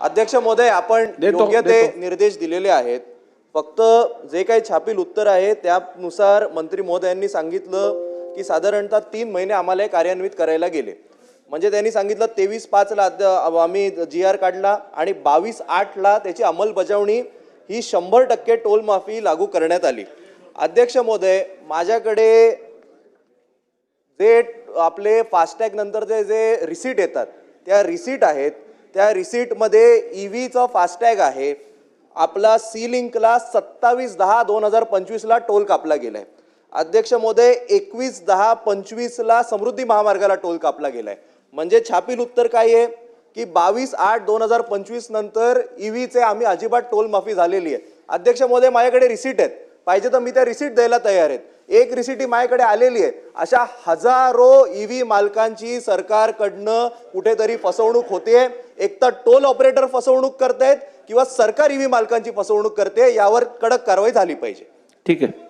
अध्यक्ष महोदय आपण योग्य ते. निर्देश दिलेले आहेत. फक्त जे काही छापील उत्तर आहे त्यानुसार मंत्री महोदयांनी सांगितलं की साधारणतः तीन महिने आम्हाला हे कार्यान्वित करायला गेले. म्हणजे त्यांनी सांगितलं तेवीस पाचला आम्ही जी आर काढला आणि बावीस आठला त्याची अंमलबजावणी ही शंभर टक्के टोल माफी लागू करण्यात आली. अध्यक्ष महोदय माझ्याकडे जे आपले फास्टॅग नंतरचे जे रिसीट येतात त्या रिसीट आहेत त्या रिसीटमध्ये ई व्हीचं फास्टॅग आहे. आपला सी लिंकला सत्तावीस दहा दोन हजार पंचवीसला टोल कापला गेला आहे अध्यक्ष मोदय एकवीस दहा पंचवीसला समृद्धी महामार्गाला टोल कापला गेला आहे म्हणजे छापील उत्तर काय आहे? की बावीस आठ दोन हजार पंचवीस नंतर व्हीचे आम्ही अजिबात टोल माफी झालेली आहे. अध्यक्ष मोदय माझ्याकडे रिसीट आहेत. पाहिजे तर मी त्या रिसीट द्यायला तयार आहेत. एक रिसीट ही माझ्याकडे आलेली आहे. अशा हजारो ईव्ही मालकांची सरकारकडनं कुठेतरी फसवणूक होते एक तर टोल ऑपरेटर फसवणूक करतायत किंवा सरकार ईव्ही मालकांची फसवणूक करते यावर कडक कारवाई झाली पाहिजे. ठीक आहे.